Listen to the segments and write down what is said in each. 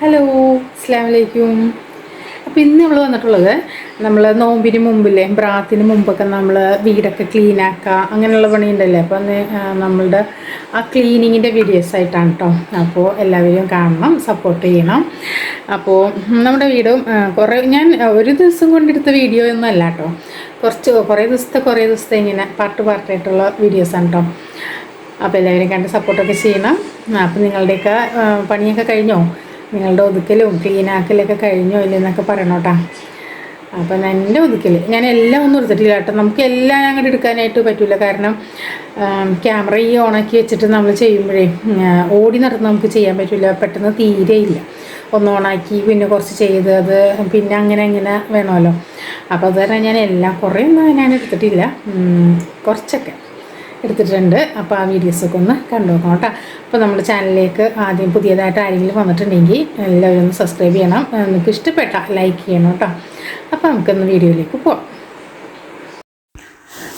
Hello അസ്സാം വലൈക്കും അപ്പോൾ ഇന്ന് നമ്മൾ വന്നിട്ടുള്ളത് നമ്മൾ നോമ്പിന് മുമ്പില്ലേ ബ്രാത്തിന് മുമ്പൊക്കെ നമ്മൾ വീടൊക്കെ ക്ലീൻ ആക്കുക അങ്ങനെയുള്ള പണി ഉണ്ടല്ലേ അപ്പോൾ നമ്മളുടെ ആ ക്ലീനിങ്ങിന്റെ വീഡിയോസ് ആയിട്ടാണ് കേട്ടോ അപ്പോൾ എല്ലാവരും കാണണം സപ്പോർട്ട് ചെയ്യണം. അപ്പോൾ നമ്മുടെ വീടും കുറേ ഞാൻ ഒരു ദിവസം കൊണ്ടെടുത്ത വീഡിയോ ഒന്നും അല്ല കേട്ടോ കുറച്ച് കുറേ ദിവസത്തെ കുറേ ദിവസത്തെ ഇങ്ങനെ പാർട്ട് പാർട്ടായിട്ടുള്ള വീഡിയോസാണ് കേട്ടോ അപ്പോൾ എല്ലാവരും കണ്ട് സപ്പോർട്ടൊക്കെ ചെയ്യണം. അപ്പോൾ നിങ്ങളുടെയൊക്കെ പണിയൊക്കെ കഴിഞ്ഞോ? നിങ്ങളുടെ ഒതുക്കലും ക്ലീനാക്കലൊക്കെ കഴിഞ്ഞോ ഇല്ലെന്നൊക്കെ പറയണോട്ടാ. അപ്പം എന്റെ ഒതുക്കൽ ഞാൻ എല്ലാം ഒന്നും എടുത്തിട്ടില്ല കേട്ടോ. നമുക്ക് എല്ലാം അങ്ങോട്ട് എടുക്കാനായിട്ട് പറ്റില്ല കാരണം ക്യാമറ ഈ ഓണാക്കി വെച്ചിട്ട് നമ്മൾ ചെയ്യുമ്പോഴേ ഓടി നടന്ന് നമുക്ക് ചെയ്യാൻ പറ്റില്ല പെട്ടെന്ന് തീരെ ഇല്ല. ഒന്ന് ഓണാക്കി പിന്നെ കുറച്ച് ചെയ്ത് അത് പിന്നെ അങ്ങനെ അങ്ങനെ വേണമല്ലോ. അപ്പോൾ അത് കാരണം ഞാൻ എല്ലാം കുറേ ഒന്നും ഞാൻ എടുത്തിട്ടില്ല. കുറച്ചൊക്കെ. എടുത്തിട്ടുണ്ട്. അപ്പോൾ ആ വീഡിയോസൊക്കെ ഒന്ന് കണ്ടു നോക്കണം കേട്ടോ. അപ്പോൾ നമ്മുടെ ചാനലിലേക്ക് ആദ്യം പുതിയതായിട്ട് ആരെങ്കിലും വന്നിട്ടുണ്ടെങ്കിൽ എല്ലാവരും ഒന്ന് സബ്സ്ക്രൈബ് ചെയ്യണം. നിങ്ങൾക്ക് ഇഷ്ടപ്പെട്ട ലൈക്ക് ചെയ്യണം കേട്ടോ. അപ്പോൾ നമുക്കൊന്ന് വീഡിയോയിലേക്ക് പോവാം.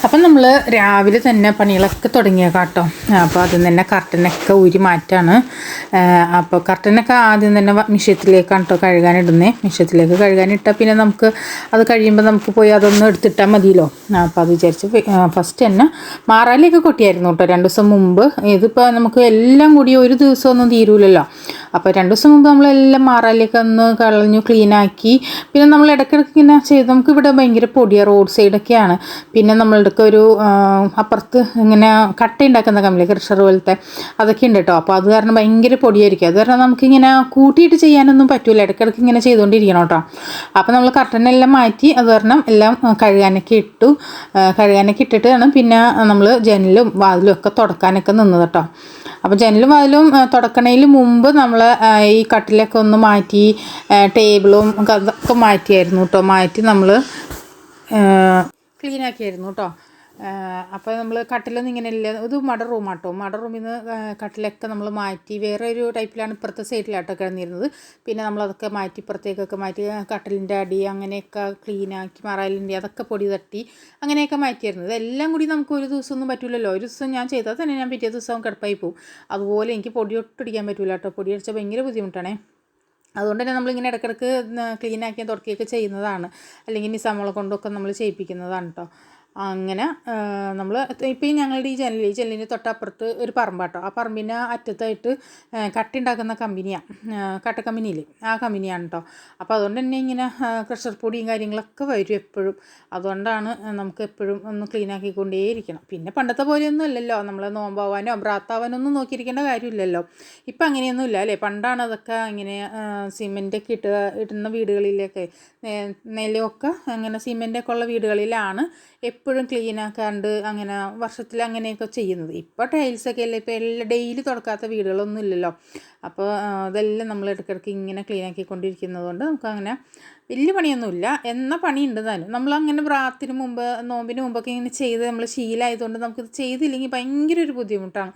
അപ്പം നമ്മൾ രാവിലെ തന്നെ പണികളൊക്കെ തുടങ്ങിയ കേട്ടോ അപ്പോൾ അതിൽ തന്നെ കർട്ടനൊക്കെ ഊരി മാറ്റാണ്. അപ്പോൾ കർട്ടനൊക്കെ ആദ്യം തന്നെ മിഷ്യത്തിലേക്കാണ് കേട്ടോ കഴുകാനിടുന്നത് മിഷ്യത്തിലേക്ക് കഴുകാനിട്ടാൽ പിന്നെ നമുക്ക് അത് കഴിയുമ്പോൾ നമുക്ക് പോയി അതൊന്ന് എടുത്തിട്ടാൽ മതിയല്ലോ. അപ്പോൾ അത് വിചാരിച്ച് ഫസ്റ്റ് തന്നെ മാറാലിയൊക്കെ കൊട്ടിയായിരുന്നു കേട്ടോ രണ്ട് ദിവസം മുമ്പ്. ഇതിപ്പോൾ നമുക്ക് എല്ലാം കൂടി ഒരു ദിവസമൊന്നും തീരൂലല്ലോ. അപ്പോൾ രണ്ട് ദിവസം മുമ്പ് നമ്മളെല്ലാം മാറാലിയൊക്കെ ഒന്ന് കളഞ്ഞു ക്ലീനാക്കി പിന്നെ നമ്മൾ ഇടയ്ക്കിടയ്ക്ക് ഇങ്ങനെ ചെയ്ത് നമുക്ക് ഇവിടെ ഭയങ്കര പൊടിയ റോഡ് സൈഡൊക്കെയാണ് പിന്നെ നമ്മളുടെ ഒരു അപ്പുറത്ത് ഇങ്ങനെ കട്ട ഉണ്ടാക്കുന്ന കമ്പിളി ക്രഷർ പോലത്തെ അതൊക്കെ ഉണ്ട് കേട്ടോ അപ്പോൾ അത് കാരണം ഭയങ്കര പൊടിയായിരിക്കും. അത് കാരണം നമുക്കിങ്ങനെ കൂട്ടിയിട്ട് ചെയ്യാനൊന്നും പറ്റില്ല ഇടയ്ക്കിടയ്ക്ക് ഇങ്ങനെ ചെയ്തുകൊണ്ടിരിക്കണം കേട്ടോ അപ്പോൾ നമ്മൾ കർട്ടനെല്ലാം മാറ്റി അത് കാരണം എല്ലാം കഴുകാനൊക്കെ ഇട്ടു. കഴുകാനൊക്കെ ഇട്ടിട്ട് ഇട്ടിട്ടാണ് പിന്നെ നമ്മൾ ജനലും വാതിലും ഒക്കെ തുടക്കാനൊക്കെ നിന്നത് കേട്ടോ അപ്പോൾ ജനലും വാതിലും ആ, തുടക്കണതിന് മുമ്പ് നമ്മൾ ഈ കട്ടിലൊക്കെ ഒന്ന് മാറ്റി ടേബിളും അതൊക്കെ മാറ്റിയായിരുന്നു കേട്ടോ മാറ്റി നമ്മൾ ക്ലീനാക്കിയായിരുന്നു കേട്ടോ അപ്പോൾ നമ്മൾ കട്ടിലൊന്നും ഇങ്ങനെ ഇല്ല ഇത് മട റൂമാട്ടോ മട റൂമിൽ നിന്ന് കട്ടിലൊക്കെ നമ്മൾ മാറ്റി വേറെ ഒരു ടൈപ്പിലാണ് ഇപ്പുറത്തെ സൈഡിലാട്ടോ കിടന്നിരുന്നത്. പിന്നെ നമ്മളതൊക്കെ മാറ്റി ഇപ്പുറത്തേക്കൊക്കെ മാറ്റി കട്ടിലിന്റെ അടി അങ്ങനെയൊക്കെ ക്ലീനാക്കി മറയലിന്റെ അതൊക്കെ പൊടി തട്ടി അങ്ങനെയൊക്കെ മാറ്റിയിരുന്നത് എല്ലാം കൂടി നമുക്ക് ഒരു ദിവസമൊന്നും പറ്റില്ലല്ലോ ഒരു ദിവസം ഞാൻ ചെയ്താൽ തന്നെ ഞാൻ പിറ്റേ ദിവസം കിടപ്പായി പോകും അതുപോലെ എനിക്ക് പൊടി ഒട്ടിടിക്കാൻ പറ്റില്ല കേട്ടോ പൊടി അടിച്ചാൽ ഭയങ്കര ബുദ്ധിമുട്ടാണേ. അതുകൊണ്ട് തന്നെ നമ്മളിങ്ങനെ ഇടയ്ക്കിടയ്ക്ക് ക്ലീൻ ആക്കി തുടക്കുകയൊക്കെ ചെയ്യുന്നതാണ്. അല്ലെങ്കിൽ നിസാമുള കൊണ്ടൊക്കെ നമ്മൾ ചെയ്യിപ്പിക്കുന്നതാണ് കേട്ടോ അങ്ങനെ നമ്മൾ ഇപ്പോൾ ഈ ഞങ്ങളുടെ ഈ ജനൽ ഈ ജനലിന് തൊട്ടപ്പുറത്ത് ഒരു പറമ്പാട്ടോ. ആ പറമ്പിന്റെ അറ്റത്തായിട്ട് കട്ടുണ്ടാക്കുന്ന കമ്പനിയാണ് കട്ട കമ്പനിയില്ലേ ആ കമ്പനിയാണ് കേട്ടോ അപ്പോൾ അതുകൊണ്ട് തന്നെ ഇങ്ങനെ ക്രഷർ പൊടിയും കാര്യങ്ങളൊക്കെ വരും എപ്പോഴും. അതുകൊണ്ടാണ് നമുക്ക് എപ്പോഴും ഒന്ന് ക്ലീൻ ആക്കിക്കൊണ്ടേയിരിക്കണം. പിന്നെ പണ്ടത്തെ പോലെയൊന്നും അല്ലല്ലോ. നമ്മൾ നോമ്പാവാനോ ബ്രാത്താവാനോ ഒന്നും നോക്കിയിരിക്കേണ്ട കാര്യമില്ലല്ലോ. ഇപ്പം അങ്ങനെയൊന്നും ഇല്ല അല്ലേ? പണ്ടാണ് അതൊക്കെ ഇങ്ങനെ സിമെന്റൊക്കെ ഇട്ട് ഇടുന്ന വീടുകളിലൊക്കെ നേ- നിലമൊക്കെ അങ്ങനെ സിമെന്റൊക്കെ ഉള്ള വീടുകളിലാണ് എപ്പോഴും ക്ലീൻ ആക്കാണ്ട് അങ്ങനെ വർഷത്തിൽ അങ്ങനെയൊക്കെ ചെയ്യുന്നത്. ഇപ്പോൾ ടൈൽസൊക്കെ അല്ലേ? ഇപ്പോൾ എല്ലാം ഡെയിലി തുടക്കാത്ത വീടുകളൊന്നും ഇല്ലല്ലോ. അപ്പോൾ അതെല്ലാം നമ്മൾ ഇടയ്ക്കിടയ്ക്ക് ഇങ്ങനെ ക്ലീൻ ആക്കിക്കൊണ്ടിരിക്കുന്നത് കൊണ്ട് നമുക്ക് അങ്ങനെ വലിയ പണിയൊന്നുമില്ല. എന്ന പണിയുണ്ട് എന്നാലും. നമ്മളങ്ങനെ പ്രാത്തിന് മുമ്പ് നോമ്പിന് മുമ്പൊക്കെ ഇങ്ങനെ ചെയ്ത് നമ്മൾ ശീലമായതുകൊണ്ട് നമുക്കിത് ചെയ്തില്ലെങ്കിൽ ഭയങ്കര ഒരു ബുദ്ധിമുട്ടാണ്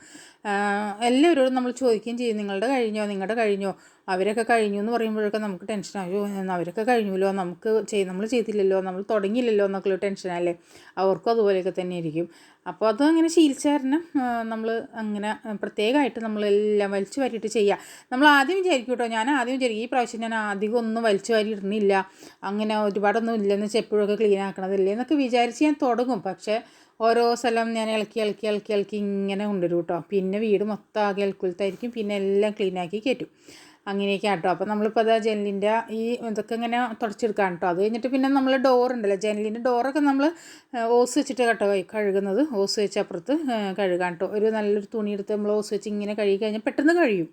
എല്ലാവരോടും നമ്മൾ ചോദിക്കുകയും ചെയ്യും. നിങ്ങളുടെ കഴിഞ്ഞോ? നിങ്ങളുടെ കഴിഞ്ഞോ? അവരൊക്കെ കഴിഞ്ഞു എന്ന് പറയുമ്പോഴൊക്കെ നമുക്ക് ടെൻഷനാകും അവരൊക്കെ കഴിഞ്ഞല്ലോ നമുക്ക് ചെയ് നമ്മൾ ചെയ്തില്ലല്ലോ? നമ്മൾ തുടങ്ങിയില്ലല്ലോ? എന്നൊക്കെയുള്ള ടെൻഷനല്ലേ അവർക്കും അതുപോലെയൊക്കെ തന്നെ ആയിരിക്കും. അപ്പോൾ അതും അങ്ങനെ ശീലിച്ച കാരണം നമ്മൾ അങ്ങനെ പ്രത്യേകമായിട്ട് നമ്മളെല്ലാം വലിച്ചു വാരിയിട്ട് ചെയ്യുക നമ്മൾ ആദ്യം വിചാരിക്കും കേട്ടോ ഞാൻ ആദ്യം വിചാരിക്കും ഈ പ്രാവശ്യം ഞാൻ അധികം ഒന്നും വലിച്ചു വാരി ഇടുന്നില്ല. അങ്ങനെ ഒരുപാടൊന്നും ഇല്ലെന്ന് വെച്ചാൽ എപ്പോഴൊക്കെ ക്ലീൻ ആക്കണതല്ലേ എന്നൊക്കെ വിചാരിച്ച് ഞാൻ തുടങ്ങും. പക്ഷേ ഓരോ സ്ഥലം ഞാൻ ഇളക്കി ഇളക്കി ഇളക്കി ഇളക്കി ഇങ്ങനെ കൊണ്ടുവരും കേട്ടോ പിന്നെ വീട് മൊത്തം ആകെ ഇളക്കുലത്തായിരിക്കും പിന്നെ എല്ലാം ക്ലീനാക്കി കയറ്റും. അങ്ങനെയൊക്കെ കേട്ടോ അപ്പോൾ നമ്മളിപ്പോൾ അതാ ജനലിന്റെ ഈ ഇതൊക്കെ ഇങ്ങനെ തുടച്ചെടുക്കാം കേട്ടോ അത് കഴിഞ്ഞിട്ട് പിന്നെ നമ്മൾ ഡോറുണ്ടല്ലോ. ജനലിന്റെ ഡോറൊക്കെ നമ്മൾ ഓസ് വെച്ചിട്ട് കേട്ടോ കഴുകുന്നത്. ഓസ് വെച്ച് അപ്പുറത്ത് കഴുകാം കേട്ടോ ഒരു നല്ലൊരു തുണി എടുത്ത് നമ്മൾ ഓസ് വെച്ച് ഇങ്ങനെ കഴുകി കഴിഞ്ഞാൽ പെട്ടെന്ന് കഴിയും.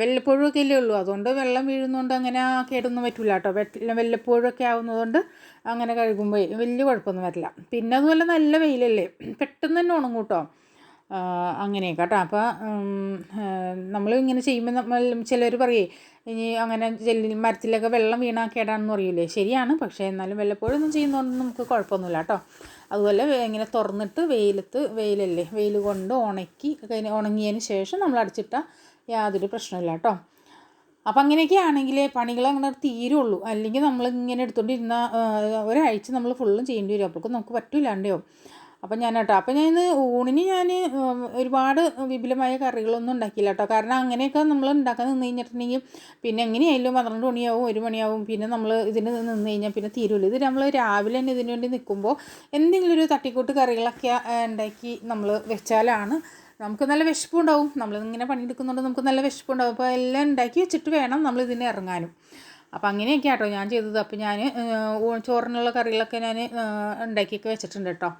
വെല്ലപ്പോഴൊക്കെ അല്ലേ ഉള്ളൂ. അതുകൊണ്ട് വെള്ളം വീഴുന്നതുകൊണ്ട് അങ്ങനെ കേടൊന്നും പറ്റില്ല കേട്ടോ വെള്ളം വല്ലപ്പോഴും ആവുന്നതുകൊണ്ട് അങ്ങനെ കഴുകുമ്പോൾ വലിയ കുഴപ്പമൊന്നും വരില്ല. പിന്നെ അതുപോലെ നല്ല വെയിലല്ലേ. പെട്ടെന്ന് തന്നെ ഉണങ്ങും കേട്ടോ ആ, അങ്ങനെയൊക്കെ കേട്ടോ. അപ്പോൾ നമ്മൾ ഇങ്ങനെ ചെയ്യുമ്പോൾ നമ്മൾ ചിലർ പറയേ ഇനി അങ്ങനെ ജെല്ലി മരത്തിലൊക്കെ വെള്ളം വീണാൽ കേടാണെന്ന് പറയൂലേ? ശരിയാണ്. പക്ഷേ എന്നാലും വല്ലപ്പോഴും ഒന്നും ചെയ്യുന്നതുകൊണ്ട് നമുക്ക് കുഴപ്പമൊന്നുമില്ല കേട്ടോ. അതുപോലെ ഇങ്ങനെ തുറന്നിട്ട് വെയിലത്ത് വെയിലല്ലേ വെയിൽ കൊണ്ട് ഉണക്കി ഉണങ്ങിയതിന് ശേഷം നമ്മൾ അടിച്ചിട്ടാൽ യാതൊരു പ്രശ്നമില്ല കേട്ടോ. അപ്പം അങ്ങനെയൊക്കെ ആണെങ്കിൽ പണികൾ അങ്ങനെ തീരുള്ളൂ. അല്ലെങ്കിൽ നമ്മൾ ഇങ്ങനെ എടുത്തുകൊണ്ടിരുന്ന ഒരാഴ്ച നമ്മൾ ഫുള്ളും ചെയ്യേണ്ടി വരും. അപ്പോഴേക്കും നമുക്ക് പറ്റില്ലാണ്ടോ അപ്പം ഞാൻ കേട്ടോ അപ്പം ഞാൻ ഇന്ന് ഊണിന് ഞാൻ ഒരുപാട് വിപുലമായ കറികളൊന്നും ഉണ്ടാക്കിയില്ല കേട്ടോ. കാരണം അങ്ങനെയൊക്കെ നമ്മൾ ഉണ്ടാക്കാൻ നിന്ന് കഴിഞ്ഞിട്ടുണ്ടെങ്കിൽ പിന്നെ എങ്ങനെയായാലും പന്ത്രണ്ട് മണിയാവും ഒരു മണിയാവും പിന്നെ നമ്മൾ ഇതിന് നിന്ന് കഴിഞ്ഞാൽ പിന്നെ തീരുമല്ലോ ഇത് നമ്മൾ രാവിലെ തന്നെ ഇതിന് വേണ്ടി നിൽക്കുമ്പോൾ എന്തെങ്കിലും ഒരു തട്ടിക്കൂട്ട് കറികളൊക്കെ ഉണ്ടാക്കി നമ്മൾ വെച്ചാലാണ് നമുക്ക് നല്ല വിശപ്പുണ്ടാവും നമ്മളിങ്ങനെ പണിയെടുക്കുന്നുണ്ട് നമുക്ക് നല്ല വിശപ്പുണ്ടാവും അപ്പോൾ എല്ലാം ഉണ്ടാക്കി വെച്ചിട്ട് വേണം നമ്മൾ ഇതിന് ഇറങ്ങാനും. അപ്പോൾ അങ്ങനെയൊക്കെ കേട്ടോ ഞാൻ ചെയ്തത്. അപ്പോൾ ഞാൻ ചോറിനുള്ള കറികളൊക്കെ ഞാൻ ഉണ്ടാക്കിയൊക്കെ വെച്ചിട്ടുണ്ട് കേട്ടോ.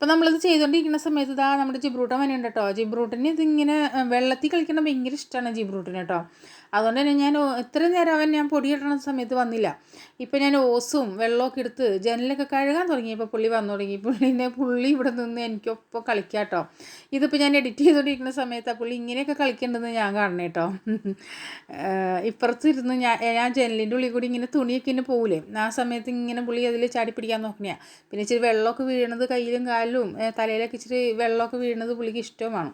അപ്പോൾ നമ്മളിത് ചെയ്തുകൊണ്ടിരിക്കുന്ന സമയത്ത് ഇതാ നമ്മുടെ ജിബ്രൂട്ടൻ വനുണ്ട് കേട്ടോ ജിബ്രൂട്ടിന് ഇതിങ്ങനെ വെള്ളത്തിൽ കളിക്കണം ഭയങ്കര ഇഷ്ടമാണ് ജിബ്രൂട്ടിന് കേട്ടോ അതുകൊണ്ട് തന്നെ ഞാൻ ഇത്ര നേരം അവൻ ഞാൻ പൊടിയിടണ സമയത്ത് വന്നില്ല. ഇപ്പം ഞാൻ ഓസും വെള്ളമൊക്കെ എടുത്ത് ജനലൊക്കെ കഴുകാൻ തുടങ്ങിയപ്പോൾ പുള്ളി വന്നു തുടങ്ങി. പുള്ളിനെ പുള്ളി ഇവിടെ നിന്ന് എനിക്കൊപ്പം കളിക്കാം കേട്ടോ ഇതിപ്പോൾ ഞാൻ എഡിറ്റ് ചെയ്തുകൊണ്ടിരിക്കുന്ന സമയത്ത് ആ പുള്ളി ഇങ്ങനെയൊക്കെ കളിക്കേണ്ടതെന്ന് ഞാൻ കാണണേ കേട്ടോ ഇപ്പുറത്ത് ഇരുന്ന് ഞാൻ ഞാൻ ജനലിന്റെ ഉള്ളിൽ കൂടി ഇങ്ങനെ തുണിയൊക്കെ ഇങ്ങനെ പോകില്ലേ ആ സമയത്ത് ഇങ്ങനെ പുള്ളി അതിൽ ചാടി പിടിക്കാൻ നോക്കണേ പിന്നെ ഇച്ചിരി വെള്ളമൊക്കെ വീഴണത് കയ്യിലും കാലിലും തലയിലൊക്കെ ഇച്ചിരി വെള്ളമൊക്കെ വീഴണത് പുള്ളിക്ക് ഇഷ്ടമാണ്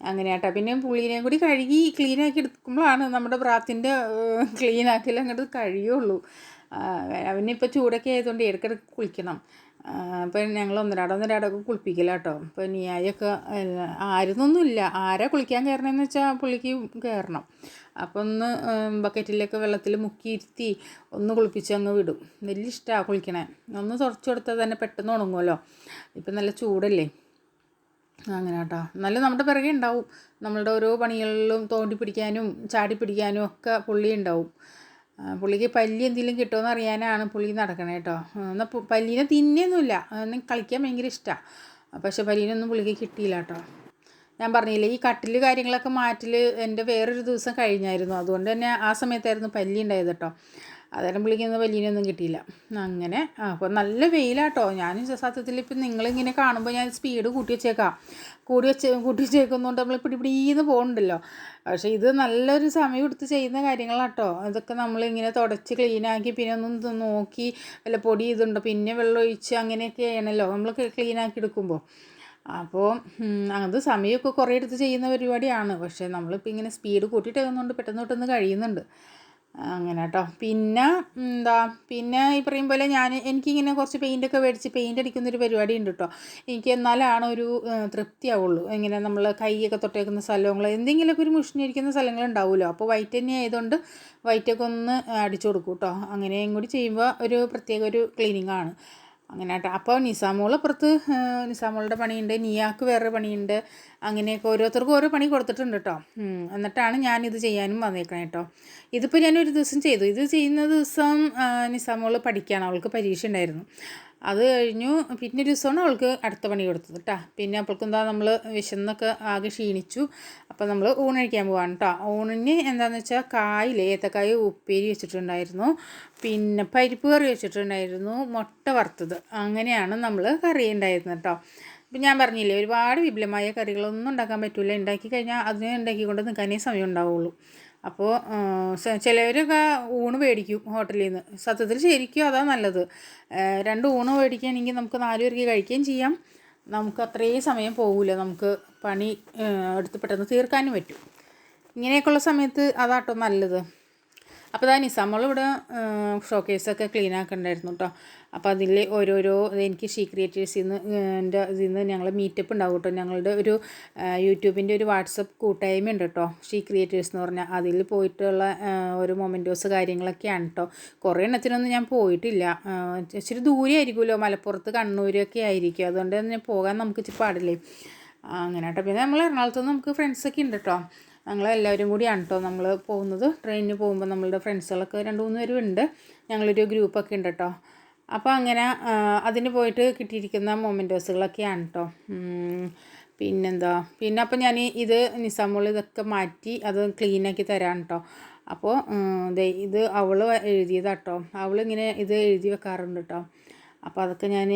അങ്ങനെ കേട്ടോ പിന്നെ പുള്ളീനെയും കൂടി കഴുകി ക്ലീനാക്കി എടുക്കുമ്പോഴാണ് നമ്മുടെ ബ്രാത്തിന്റെ ക്ലീനാക്കൽ അങ്ങോട്ട് കഴിയുള്ളൂ. അവനിപ്പോൾ ചൂടൊക്കെ ആയതുകൊണ്ട് ഇടയ്ക്കിടയ്ക്ക് കുളിക്കണം. അപ്പം ഞങ്ങൾ ഒന്നരാടം ഒന്നരാടമൊക്കെ കുളിപ്പിക്കില്ല കേട്ടോ ഇപ്പോൾ നിയായൊക്കെ ആരുന്നൊന്നുമില്ല. ആരാ കുളിക്കാൻ കയറണമെന്ന് വെച്ചാൽ പുള്ളിക്ക് കയറണം. അപ്പോൾ ഒന്ന് ബക്കറ്റിലൊക്കെ വെള്ളത്തിൽ മുക്കിയിരുത്തി ഒന്ന് കുളിപ്പിച്ച് അങ്ങ് വിടും. വലിയ ഇഷ്ടമാണ് കുളിക്കണേ. ഒന്ന് തുടച്ചു കൊടുത്താൽ തന്നെ പെട്ടെന്ന് ഉണങ്ങുമല്ലോ ഇപ്പം നല്ല ചൂടല്ലേ? അങ്ങനെ കേട്ടോ എന്നാലും നമ്മുടെ പിറകെ ഉണ്ടാവും. നമ്മളുടെ ഓരോ പണികളിലും തോണ്ടി പിടിക്കാനും ചാടി പിടിക്കാനും ഒക്കെ പുള്ളി ഉണ്ടാവും. പുള്ളിക്ക് പല്ലി എന്തെങ്കിലും കിട്ടുമെന്ന് അറിയാനാണ് പുള്ളി നടക്കണേ കേട്ടോ. എന്നാൽ പല്ലീനെ എന്നെ കളിക്കാൻ ഭയങ്കര ഇഷ്ടമാണ് പക്ഷെ പല്ലീനൊന്നും പുള്ളിക്ക് കിട്ടിയില്ല കേട്ടോ. ഞാൻ പറഞ്ഞില്ലേ ഈ കട്ടിൽ കാര്യങ്ങളൊക്കെ മാറ്റിൽ എന്റെ വേറൊരു ദിവസം കഴിഞ്ഞായിരുന്നു. അതുകൊണ്ട് തന്നെ ആ സമയത്തായിരുന്നു പല്ലി ഉണ്ടായത് കേട്ടോ. അന്നേരം വിളിക്കുന്ന വലിയനൊന്നും കിട്ടിയില്ല. അങ്ങനെ അപ്പോൾ നല്ല വെയിലാട്ടോ. ഞാൻ സത്യത്തിൽ ഇപ്പം നിങ്ങളിങ്ങനെ കാണുമ്പോൾ ഞാൻ സ്പീഡ് കൂട്ടി വെച്ചേക്കാം. കൂടി വെച്ച് കൂട്ടി വെച്ചേക്കുന്നതുകൊണ്ട് നമ്മൾ പിടി പിടിന്ന് പോകുന്നുണ്ടല്ലോ പക്ഷേ ഇത് നല്ലൊരു സമയം എടുത്ത് ചെയ്യുന്ന കാര്യങ്ങളാട്ടോ. ഇതൊക്കെ നമ്മളിങ്ങനെ തുടച്ച് ക്ലീനാക്കി പിന്നെ ഒന്ന് നോക്കി വല്ല പൊടി ഇതുണ്ടോ? പിന്നെ വെള്ളം ഒഴിച്ച് അങ്ങനെയൊക്കെ ചെയ്യണമല്ലോ നമ്മൾ ക്ലീനാക്കി എടുക്കുമ്പോൾ അപ്പോൾ അത് സമയമൊക്കെ കുറേ എടുത്ത് ചെയ്യുന്ന പരിപാടിയാണ്. പക്ഷേ നമ്മളിപ്പോൾ ഇങ്ങനെ സ്പീഡ് കൂട്ടിയിട്ടേക്കുന്നതുകൊണ്ട് പെട്ടെന്ന് പെട്ടെന്ന് കഴിയുന്നുണ്ട്. അങ്ങനെ കേട്ടോ പിന്നെ എന്താ പിന്നെ ഈ പറയും പോലെ ഞാൻ എനിക്കിങ്ങനെ കുറച്ച് പെയിന്റൊക്കെ മേടിച്ച് പെയിന്റ് അടിക്കുന്നൊരു പരിപാടി ഉണ്ട് കേട്ടോ എനിക്ക് എന്നാലാണ് ഒരു തൃപ്തി ആവുള്ളൂ ഇങ്ങനെ നമ്മൾ കൈയൊക്കെ തൊട്ടേക്കുന്ന സ്ഥലങ്ങൾ എന്തെങ്കിലുമൊക്കെ ഒരു മുഷിഞ്ഞിരിക്കുന്ന സ്ഥലങ്ങൾ ഉണ്ടാവുമല്ലോ അപ്പോൾ വൈറ്റ് തന്നെ ആയതുകൊണ്ട് വൈറ്റൊക്കെ ഒന്ന് അടിച്ചു കൊടുക്കും കേട്ടോ അങ്ങനെയും കൂടി ചെയ്യുമ്പോൾ ഒരു പ്രത്യേക ഒരു ക്ലീനിങ് ആണ് അങ്ങനെ കേട്ടോ അപ്പോൾ നിസാമോൾ അപ്പുറത്ത് നിസാമോളുടെ പണിയുണ്ട്. നിയാക്ക് വേറൊരു പണിയുണ്ട്. അങ്ങനെയൊക്കെ ഓരോരുത്തർക്കും ഓരോ പണി കൊടുത്തിട്ടുണ്ട് കേട്ടോ. എന്നിട്ടാണ് ഞാനിത് ചെയ്യാനും വന്നേക്കണേ കേട്ടോ ഇതിപ്പോൾ ഞാനൊരു ദിവസം ചെയ്തു. ഇത് ചെയ്യുന്ന ദിവസം നിസാമോൾ പഠിക്കുകയാണ് അവൾക്ക് പരീക്ഷ ഉണ്ടായിരുന്നു. അത് കഴിഞ്ഞു. പിന്നെ ഒരു ദിവസമാണ് അവൾക്ക് അടുത്ത പണി കൊടുത്തത് കേട്ടോ പിന്നെ അവൾക്ക് എന്താ നമ്മൾ വിശന്നൊക്കെ ആകെ ക്ഷീണിച്ചു. അപ്പോൾ നമ്മൾ ഊണഴിക്കാൻ പോവാണ് കേട്ടോ ഊണിന് എന്താണെന്ന് വെച്ചാൽ കായിൽ ഏത്തക്കായ ഉപ്പേരി വെച്ചിട്ടുണ്ടായിരുന്നു. പിന്നെ പരിപ്പ് കറി വെച്ചിട്ടുണ്ടായിരുന്നു. മുട്ട വറുത്തത്. അങ്ങനെയാണ് നമ്മൾ കറി ഉണ്ടായിരുന്നത് കേട്ടോ ഇപ്പം ഞാൻ പറഞ്ഞില്ലേ ഒരുപാട് വിപുലമായ കറികളൊന്നും ഉണ്ടാക്കാൻ പറ്റില്ല ഉണ്ടാക്കി കഴിഞ്ഞാൽ അതിനെ ഉണ്ടാക്കിക്കൊണ്ട് നിൽക്കാനേ സമയം ഉണ്ടാവുള്ളൂ. അപ്പോൾ ചിലവരൊക്കെ ഊണ് മേടിക്കും ഹോട്ടലിൽ നിന്ന് സത്യത്തിൽ ശരിക്കും അതാ നല്ലത്. രണ്ട് ഊണ് മേടിക്കുകയാണെങ്കിൽ നമുക്ക് നാല് പേർക്ക് കഴിക്കുകയും ചെയ്യാം. നമുക്ക് അത്രയും സമയം പോകില്ല നമുക്ക് പണി എടുത്ത് പെട്ടെന്ന് തീർക്കാനും പറ്റും. ഇങ്ങനെയൊക്കെയുള്ള സമയത്ത് അതാട്ടോ നല്ലത്. അപ്പോൾ ഇതാ നിസാമോളിവിടെ ഷോക്കേസൊക്കെ ക്ലീൻ ആക്കണ്ടായിരുന്നു കേട്ടോ അപ്പോൾ അതിൽ ഓരോരോ എനിക്ക് ഷീ ക്രിയേറ്റേഴ്സിൽ നിന്ന് എന്റെ ഇതിൽ നിന്ന് ഞങ്ങൾ മീറ്റപ്പ് ഉണ്ടാവും കേട്ടോ ഞങ്ങളുടെ ഒരു യൂട്യൂബിന്റെ ഒരു വാട്സപ്പ് കൂട്ടായ്മ ഉണ്ട് കേട്ടോ ഷീ ക്രിയേറ്റേഴ്സ് എന്ന് പറഞ്ഞാൽ അതിൽ പോയിട്ടുള്ള ഓരോ മൊമെന്റോസ് കാര്യങ്ങളൊക്കെയാണ് കേട്ടോ കുറേ എണ്ണത്തിനൊന്നും ഞാൻ പോയിട്ടില്ല. ഇച്ചിരി ദൂരെ ആയിരിക്കുമല്ലോ മലപ്പുറത്ത് കണ്ണൂരൊക്കെ ആയിരിക്കും. അതുകൊണ്ട് തന്നെ പോകാൻ നമുക്ക് ഇച്ചിരി പാടില്ലേ? അങ്ങനെ കേട്ടോ പിന്നെ നമ്മൾ എറണാകുളത്ത് നമുക്ക് ഫ്രണ്ട്സൊക്കെ ഉണ്ട് കേട്ടോ ഞങ്ങളെല്ലാവരും കൂടിയാണ് കേട്ടോ നമ്മൾ പോകുന്നത്. ട്രെയിനിന് പോകുമ്പോൾ നമ്മളുടെ ഫ്രണ്ട്സുകളൊക്കെ രണ്ട് മൂന്ന് പേരും ഉണ്ട്. ഞങ്ങളൊരു ഗ്രൂപ്പൊക്കെ ഉണ്ട് കേട്ടോ അപ്പോൾ അങ്ങനെ അതിന് പോയിട്ട് കിട്ടിയിരിക്കുന്ന മൊമെന്റോസുകളൊക്കെയാണ് കേട്ടോ പിന്നെന്താ? പിന്നെ അപ്പോൾ ഞാൻ ഇത് നിസാമോൾ ഇതൊക്കെ മാറ്റി അത് ക്ലീനാക്കി തരാം കേട്ടോ അപ്പോൾ ഇത് അവൾ എഴുതിയതാട്ടോ അവളിങ്ങനെ ഇത് എഴുതി വെക്കാറുണ്ട് കേട്ടോ അപ്പോൾ അതൊക്കെ ഞാൻ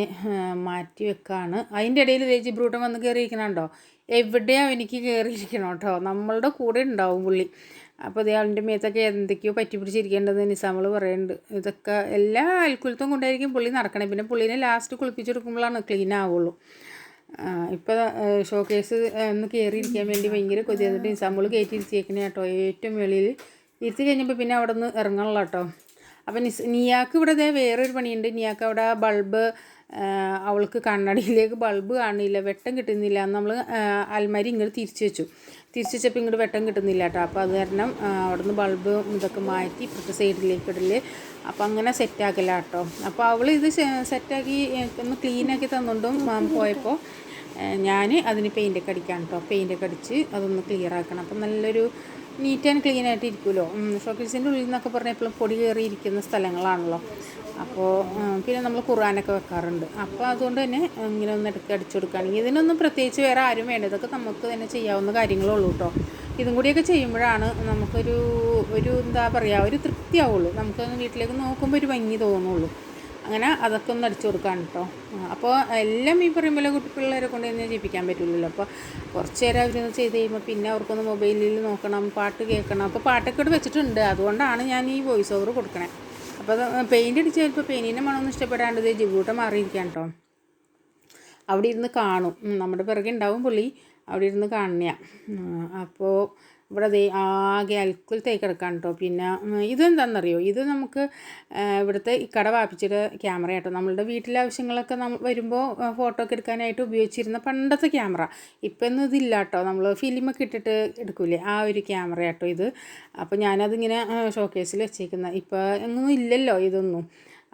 മാറ്റി വെക്കാണ്. അതിന്റെ ഇടയിൽ വേജി ബ്രൂട്ടം വന്ന് കയറിയിരിക്കണുണ്ടോ എവിടെയാണ് എനിക്ക് കയറിയിരിക്കണം കേട്ടോ? നമ്മളുടെ കൂടെ ഉണ്ടാവും പുള്ളി. അപ്പോൾ അതേ അവന്റെ മേത്തൊക്കെ എന്തൊക്കെയോ പറ്റി പിടിച്ചിരിക്കേണ്ടത് നിസാമൾ പറയുന്നുണ്ട്. ഇതൊക്കെ എല്ലാ അൽക്കുലത്തും കൊണ്ടായിരിക്കും പുള്ളി നടക്കണേ. പിന്നെ പുള്ളീനെ ലാസ്റ്റ് കുളിപ്പിച്ചെടുക്കുമ്പോഴാണ് ക്ലീൻ ആവുള്ളൂ. ഇപ്പോൾ ഷോക്കേസ് ഒന്ന് കയറിയിരിക്കാൻ വേണ്ടി ഭയങ്കര കൊതി. എന്നിട്ട് നിസാമൾ കയറ്റി ഇരുത്തിയേക്കണേ കേട്ടോ. ഏറ്റവും വെളിയിൽ ഇരുത്തി കഴിഞ്ഞപ്പോൾ പിന്നെ അവിടെ നിന്ന് ഇറങ്ങണല്ലോ കേട്ടോ. അപ്പം നിസ് നിയാക്ക് ഇവിടെ വേറൊരു പണിയുണ്ട്. നിയാക്ക് അവിടെ ബൾബ് അവൾക്ക് കണ്ണടിയിലേക്ക് ബൾബ് കാണില്ല വെട്ടം കിട്ടുന്നില്ല. നമ്മൾ അൽമാരി ഇങ്ങോട്ട് തിരിച്ചു വെച്ചു. തിരിച്ചു വെച്ചപ്പോൾ ഇങ്ങോട്ട് വെട്ടം കിട്ടുന്നില്ല കേട്ടോ അപ്പോൾ അത് കാരണം അവിടെ നിന്ന് ബൾബ് ഇതൊക്കെ മാറ്റി ഇപ്പോഴത്തെ സൈഡിലേക്ക് ഇടൽ. അപ്പോൾ അങ്ങനെ സെറ്റാക്കില്ല കേട്ടോ അപ്പോൾ അവൾ ഇത് സെറ്റാക്കി ഒന്ന് ക്ലീനാക്കി തന്നുകൊണ്ടും പോയപ്പോൾ ഞാൻ അതിന് പെയിന്റൊക്കെ അടിക്കാൻ കേട്ടോ പെയിന്റൊക്കെ അടിച്ച് അതൊന്ന് ക്ലിയർ ആക്കണം. അപ്പം നല്ലൊരു നീറ്റ് ആൻഡ് ക്ലീൻ ആയിട്ട് ഇരിക്കുമല്ലോ. ഷോക്കേസിന്റെ ഉള്ളിൽ നിന്നൊക്കെ പറഞ്ഞാൽ എപ്പോഴും പൊടി കയറി ഇരിക്കുന്ന സ്ഥലങ്ങളാണല്ലോ. അപ്പോൾ പിന്നെ നമ്മൾ ഖുറാനൊക്കെ വെക്കാറുണ്ട്. അപ്പോൾ അതുകൊണ്ട് തന്നെ ഇങ്ങനെ ഒന്ന് ഇടയ്ക്ക് അടിച്ചു കൊടുക്കുകയാണെങ്കിൽ ഇതിനൊന്നും പ്രത്യേകിച്ച് വേറെ ആരും വേണ്ട. ഇതൊക്കെ നമുക്ക് തന്നെ ചെയ്യാവുന്ന കാര്യങ്ങളേ ഉള്ളൂ കേട്ടോ. ഇതും കൂടിയൊക്കെ ചെയ്യുമ്പോഴാണ് നമുക്കൊരു ഒരു എന്താ പറയുക ഒരു തൃപ്തിയാവുള്ളൂ. നമുക്ക് വീട്ടിലേക്ക് നോക്കുമ്പോൾ ഒരു ഭംഗി തോന്നുള്ളൂ. അങ്ങനെ അതൊക്കെ ഒന്ന് അടിച്ചു കൊടുക്കാൻ കേട്ടോ അപ്പോൾ എല്ലാം ഈ പറയും പോലെ കുട്ടി പിള്ളേരെ കൊണ്ട് തന്നെ ചെയ്യിപ്പിക്കാൻ പറ്റില്ലല്ലോ അപ്പോൾ കുറച്ച് നേരം അവരൊന്ന് ചെയ്ത് കഴിയുമ്പോൾ പിന്നെ അവർക്കൊന്ന് മൊബൈലിൽ നോക്കണം പാട്ട് കേൾക്കണം. അപ്പോൾ പാട്ടൊക്കെ ഇവിടെ വെച്ചിട്ടുണ്ട്. അതുകൊണ്ടാണ് ഞാൻ ഈ വോയിസ് ഓവർ കൊടുക്കണേ. അപ്പോൾ പെയിന്റ് അടിച്ച് ചിലപ്പോൾ പെയിന്റിന്റെ മണമൊന്നും ഇഷ്ടപ്പെടാണ്ട് ഇത് ജിബൂട്ട മാറിയിരിക്കാൻ കേട്ടോ അവിടെ ഇരുന്ന് കാണും. നമ്മുടെ പിറകെ ഉണ്ടാവും പുള്ളി. അവിടെ ഇരുന്ന് കാണുക അപ്പോൾ ഇവിടെ ദേ ആകെ അൽക്കുലത്തേക്ക് തേക്ക് കിടക്കാൻ കേട്ടോ പിന്നെ ഇതെന്താണെന്നറിയോ ഇത് നമുക്ക് ഇവിടുത്തെ കട വാപ്പിച്ചിട്ട് ക്യാമറ കേട്ടോ നമ്മളുടെ വീട്ടിലെ ആവശ്യങ്ങളൊക്കെ നമ്മൾ വരുമ്പോൾ ഫോട്ടോ ഒക്കെ എടുക്കാനായിട്ട് ഉപയോഗിച്ചിരുന്ന പണ്ടത്തെ ക്യാമറ. ഇപ്പം ഇതില്ല കേട്ടോ നമ്മൾ ഫിലിമൊക്കെ ഇട്ടിട്ട് എടുക്കൂലേ? ആ ഒരു ക്യാമറ കേട്ടോ ഇത്. അപ്പോൾ ഞാനതിങ്ങനെ ഷോക്കേസിൽ വെച്ചേക്കുന്നത് ഇപ്പോൾ ഒന്നും ഇല്ലല്ലോ ഇതൊന്നും.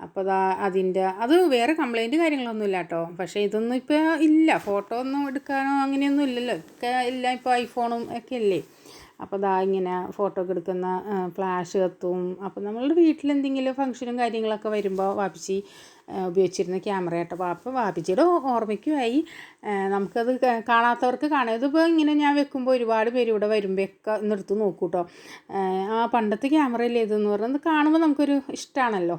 അപ്പോൾ അതാ അതിന്റെ അത് വേറെ കംപ്ലൈന്റ് കാര്യങ്ങളൊന്നും ഇല്ല കേട്ടോ പക്ഷേ ഇതൊന്നും ഇപ്പോൾ ഇല്ല. ഫോട്ടോ ഒന്നും എടുക്കാനോ അങ്ങനെയൊന്നും ഇല്ലല്ലോ. ഒക്കെ എല്ലാം ഇപ്പോൾ ഐഫോണും ഒക്കെ അല്ലേ? അപ്പോൾ ദാ ഇങ്ങനെ ഫോട്ടോ ഒക്കെ എടുക്കുന്ന ഫ്ലാഷ് കത്തും. അപ്പോൾ നമ്മളുടെ വീട്ടിൽ എന്തെങ്കിലും ഫംഗ്ഷനും കാര്യങ്ങളൊക്കെ വരുമ്പോൾ വാപ്പിച്ചി ഉപയോഗിച്ചിരുന്ന ക്യാമറ കേട്ടോ അപ്പോൾ വാപ്പിച്ചിയുടെ ഓർമ്മയ്ക്കുമായി നമുക്കത് കാണാത്തവർക്ക് കാണാം. ഇതിപ്പോൾ ഇങ്ങനെ ഞാൻ വെക്കുമ്പോൾ ഒരുപാട് പേര് ഇവിടെ വരുമ്പോഴൊക്കെ ഒക്കെ നോക്കൂ കേട്ടോ ആ പണ്ടത്തെ ക്യാമറയില്ലേ ഇതെന്ന് പറഞ്ഞാൽ കാണുമ്പോൾ നമുക്കൊരു ഇഷ്ടമാണല്ലോ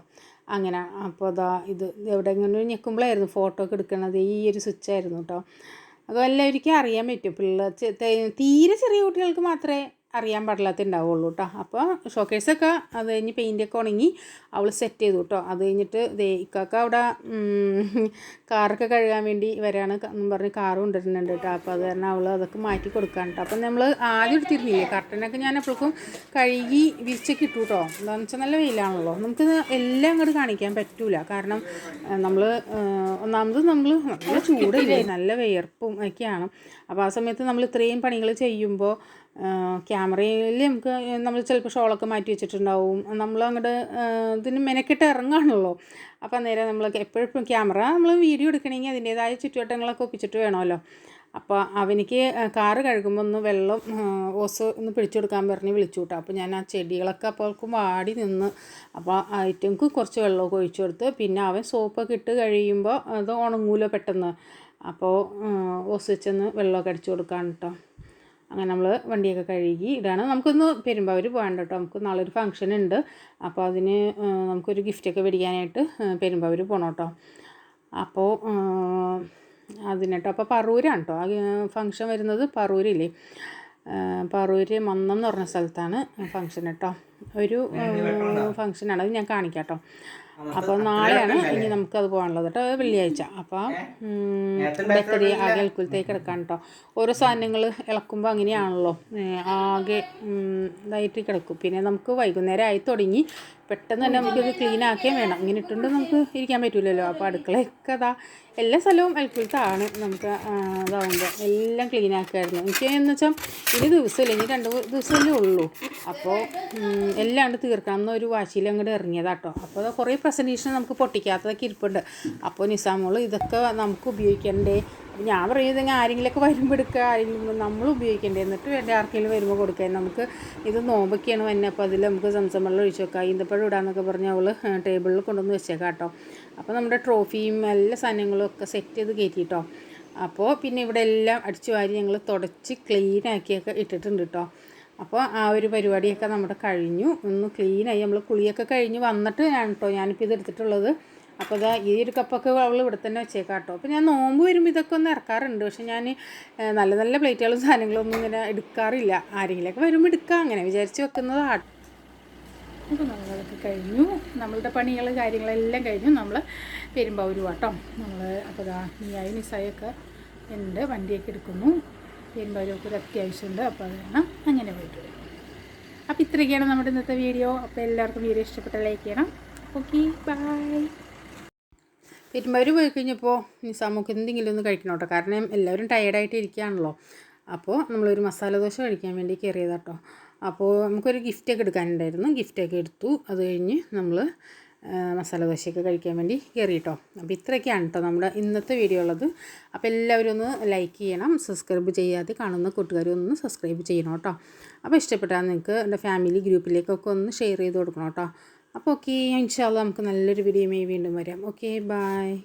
അങ്ങനെ അപ്പോൾ അതാ ഇത് എവിടെ ഇങ്ങനെ ഞെക്കുമ്പോഴായിരുന്നു ഫോട്ടോ ഒക്കെ എടുക്കണത്. ഈ ഒരു സ്വിച്ചായിരുന്നു കേട്ടോ അപ്പോൾ എല്ലാവർക്കും അറിയാൻ പറ്റും. പിള്ളേർ തീരെ ചെറിയ കുട്ടികൾക്ക് മാത്രമേ അറിയാൻ പാടില്ലാത്തുണ്ടാവുള്ളൂ കേട്ടോ അപ്പോൾ ഷോക്കേഴ്സൊക്കെ അത് കഴിഞ്ഞ് പെയിന്റൊക്കെ ഉണങ്ങി അവൾ സെറ്റ് ചെയ്തു കേട്ടോ അത് കഴിഞ്ഞിട്ട് ഇക്കാക്ക അവിടെ കാറൊക്കെ കഴുകാൻ വേണ്ടി വരാണ്. എന്ന് പറഞ്ഞ് കാറ് കൊണ്ടുവരുന്നുണ്ട് കേട്ടോ അപ്പോൾ അത് കാരണം അവൾ അതൊക്കെ മാറ്റി കൊടുക്കാൻ കേട്ടോ അപ്പം നമ്മൾ ആദ്യം എടുത്തിരുന്നില്ലേ? കർട്ടനൊക്കെ ഞാൻ എപ്പോഴും കഴുകി വിരിച്ചൊക്കെ ഇട്ടു കേട്ടോ എന്താണെന്ന് വെച്ചാൽ നല്ല വെയിലാണല്ലോ. നമുക്ക് എല്ലാം അങ്ങോട്ട് കാണിക്കാൻ പറ്റൂല. കാരണം നമ്മൾ ഒന്നാമത് നമ്മൾ നല്ല ചൂടില്ലേ? നല്ല വിയർപ്പും ഒക്കെയാണ്. അപ്പോൾ ആ സമയത്ത് നമ്മൾ ഇത്രയും പണികൾ ചെയ്യുമ്പോൾ ക്യാമറയിൽ നമുക്ക് നമ്മൾ ചിലപ്പോൾ ഷോളൊക്കെ മാറ്റി വെച്ചിട്ടുണ്ടാവും. നമ്മൾ അങ്ങോട്ട് ഇതിന് മെനക്കെട്ട് ഇറങ്ങുകയാണല്ലോ അപ്പോൾ അന്നേരം നമ്മൾ എപ്പോഴും ക്യാമറ നമ്മൾ വീഡിയോ എടുക്കണമെങ്കിൽ അതിന്റേതായ ചുറ്റുവട്ടങ്ങളൊക്കെ ഒപ്പിച്ചിട്ട് വേണമല്ലോ. അപ്പോൾ അവനിക്ക് കാറ് കഴുകുമ്പോൾ ഒന്ന് വെള്ളം ഓസ് ഒന്ന് പിടിച്ചു കൊടുക്കാൻ പറഞ്ഞ് വിളിച്ചു വിട്ടു അപ്പോൾ ഞാൻ ആ ചെടികളൊക്കെ അപ്പോൾക്കും വാടി നിന്ന് അപ്പോൾ ഐറ്റംക്ക് കുറച്ച് വെള്ളമൊക്കെ ഒഴിച്ചു കൊടുത്ത് പിന്നെ അവൻ സോപ്പൊക്കെ ഇട്ട് കഴിയുമ്പോൾ അത് ഉണങ്ങൂലോ പെട്ടെന്ന്. അപ്പോൾ ഓസ് വെച്ചൊന്ന് വെള്ളമൊക്കെ അടിച്ചു കൊടുക്കാൻ കേട്ടോ അങ്ങനെ നമ്മൾ വണ്ടിയൊക്കെ കഴുകി ഇതാണ് നമുക്കൊന്ന് പെരുമ്പാവൂർ പോകാണ്ട് കേട്ടോ. നമുക്ക് നാളെ ഒരു ഫംഗ്ഷൻ ഉണ്ട്. അപ്പോൾ അതിന് നമുക്കൊരു ഗിഫ്റ്റൊക്കെ മേടിക്കാനായിട്ട് പെരുമ്പാവൂർ പോകണം കേട്ടോ. അപ്പോൾ അതിന് അതിനട്ടോ അപ്പോൾ പറൂരാണ് കേട്ടോ. ആ ഫംഗ്ഷൻ വരുന്നത് പറൂരില്ലേ പറൂര് മന്നം എന്ന് പറഞ്ഞ സ്ഥലത്താണ് ഫംഗ്ഷൻ കേട്ടോ. ഒരു ഫംഗ്ഷനാണ് അത് ഞാൻ കാണിക്കാം കേട്ടോ. അപ്പോൾ നാളെയാണ് ഇനി നമുക്കത് പോകാനുള്ളത് കേട്ടോ വെള്ളിയാഴ്ച. അപ്പോൾ ബേക്കറി ആകെ ഇളക്കുലത്തേക്ക് കിടക്കാൻ കേട്ടോ ഓരോ സാധനങ്ങൾ ഇളക്കുമ്പോൾ അങ്ങനെയാണല്ലോ. ആകെ ഇതായിട്ട് കിടക്കും. പിന്നെ നമുക്ക് വൈകുന്നേരം ആയി തുടങ്ങി. പെട്ടെന്ന് തന്നെ നമുക്കിത് ക്ലീൻ ആക്കുകയും വേണം. ഇങ്ങനെ ഇട്ടുകൊണ്ട് നമുക്ക് ഇരിക്കാൻ പറ്റില്ലല്ലോ അപ്പോൾ അടുക്കളയൊക്കെ അതാ എല്ലാ സ്ഥലവും അൽക്കുലത്താണ് നമുക്ക് ഇതാവുമ്പോൾ എല്ലാം ക്ലീൻ ആക്കുമായിരുന്നു എനിക്ക് എന്ന് വെച്ചാൽ ഇനി ദിവസമില്ല ഇനി രണ്ട് ദിവസമല്ലേ ഉള്ളൂ. അപ്പോൾ എല്ലാം അങ്ങോട്ട് തീർക്കണം. എന്നൊരു വാശിയിൽ അങ്ങോട്ട് ഇറങ്ങിയതാട്ടോ. അപ്പോൾ കുറേ പ്രസന്റേഷൻ നമുക്ക് പൊട്ടിക്കാത്തതൊക്കെ ഇരിപ്പുണ്ട്. അപ്പോൾ നിസാമോൾ ഇതൊക്കെ നമുക്ക് ഉപയോഗിക്കണ്ടേ? അപ്പോൾ ഞാൻ പറയുന്നത് ഇങ്ങനെ ആരെങ്കിലുമൊക്കെ വരുമ്പോൾ എടുക്കുക ആരെങ്കിലും നമ്മൾ ഉപയോഗിക്കേണ്ടത് എന്നിട്ട് വേണ്ട ആർക്കെങ്കിലും വരുമ്പോൾ കൊടുക്കാൻ നമുക്ക് ഇത് നോമ്പൊക്കെയാണ് വന്നെ അപ്പോൾ അതിൽ നമുക്ക് സംസം വെള്ളം ഒഴിച്ച് വെക്കാം. ഈന്തപ്പഴം ഇടാന്നൊക്കെ പറഞ്ഞ് അവൾ ടേബിളിൽ കൊണ്ടുവന്ന് വെച്ചേക്കാം കേട്ടോ അപ്പോൾ നമ്മുടെ ട്രോഫിയും എല്ലാ സാധനങ്ങളും ഒക്കെ സെറ്റ് ചെയ്ത് കയറ്റിട്ടോ അപ്പോൾ പിന്നെ ഇവിടെ എല്ലാം അടിച്ചു വാരി ഞങ്ങൾ തുടച്ച് ക്ലീൻ ആക്കിയൊക്കെ ഇട്ടിട്ടുണ്ട് കേട്ടോ അപ്പോൾ ആ ഒരു പരിപാടിയൊക്കെ നമ്മുടെ കഴിഞ്ഞു. ഒന്ന് ക്ലീനായി നമ്മൾ കുളിയൊക്കെ കഴിഞ്ഞ് വന്നിട്ട് ഞാൻ കേട്ടോ ഞാനിപ്പോൾ ഇത് എടുത്തിട്ടുള്ളത്. അപ്പോൾ ഇതാ ഈ ഒരു കപ്പൊക്കെ അവൾ ഇവിടെ തന്നെ വെച്ചേക്കാം കേട്ടോ അപ്പോൾ ഞാൻ നോമ്പ് വരുമ്പോൾ ഇതൊക്കെ ഒന്ന് ഇറക്കാറുണ്ട്. പക്ഷെ ഞാൻ നല്ല നല്ല പ്ലേറ്റുകളും സാധനങ്ങളൊന്നും ഇങ്ങനെ എടുക്കാറില്ല. ആരെങ്കിലുമൊക്കെ വരുമ്പോൾ എടുക്കാം. അങ്ങനെ വിചാരിച്ച് വെക്കുന്നതാണ് അപ്പോൾ നമ്മളതൊക്കെ കഴിഞ്ഞു. നമ്മളുടെ പണികൾ കാര്യങ്ങളെല്ലാം കഴിഞ്ഞു. നമ്മൾ പെരുമ്പാവൂർ വാട്ടോ. നമ്മൾ അപ്പോൾ ദാ നീയായി നിസായൊക്കെ ഉണ്ട്. വണ്ടിയൊക്കെ എടുക്കുന്നു. പെരുമ്പാവൂരൊക്കെ ഒരു അത്യാവശ്യമുണ്ട് അപ്പോൾ അത് കാരണം അങ്ങനെ പോയിട്ട് വരും. അപ്പോൾ ഇത്രയൊക്കെയാണ് നമ്മുടെ ഇന്നത്തെ വീഡിയോ. അപ്പോൾ എല്ലാവർക്കും വീഡിയോ ഇഷ്ടപ്പെട്ട ലൈക്ക് ചെയ്യണം. ഓക്കെ. ബൈ. പെരുമ്പാവൂർ പോയി കഴിഞ്ഞപ്പോൾ നിസാമൊക്കെ എന്തെങ്കിലും ഒന്ന് കഴിക്കണം കേട്ടോ. കാരണം എല്ലാവരും ടയേർഡായിട്ട് ഇരിക്കുകയാണല്ലോ. അപ്പോൾ നമ്മളൊരു മസാല ദോശ കഴിക്കാൻ വേണ്ടി കയറിയതാണ് കേട്ടോ. അപ്പോൾ നമുക്കൊരു ഗിഫ്റ്റൊക്കെ എടുക്കാനുണ്ടായിരുന്നു. ഗിഫ്റ്റൊക്കെ എടുത്തു. അത് കഴിഞ്ഞ് നമ്മൾ മസാല ദോശയൊക്കെ കഴിക്കാൻ വേണ്ടി കയറി കേട്ടോ. അപ്പോൾ ഇത്രയൊക്കെയാണ് കേട്ടോ നമ്മുടെ ഇന്നത്തെ വീഡിയോ ഉള്ളത്. അപ്പോൾ എല്ലാവരും ഒന്ന് ലൈക്ക് ചെയ്യണം. സബ്സ്ക്രൈബ് ചെയ്യാതെ കാണുന്ന കൂട്ടുകാരും ഒന്ന് സബ്സ്ക്രൈബ് ചെയ്യണം കേട്ടോ. അപ്പോൾ ഇഷ്ടപ്പെട്ടാൽ നിങ്ങൾക്ക് എന്റെ ഫാമിലി ഗ്രൂപ്പിലേക്കൊക്കെ ഒന്ന് ഷെയർ ചെയ്ത് കൊടുക്കണം കേട്ടോ. അപ്പോൾ ഓക്കെ ഇൻഷാല്ല നമുക്ക് നല്ലൊരു വീഡിയോയുമായി വീണ്ടും വരാം. Okay bye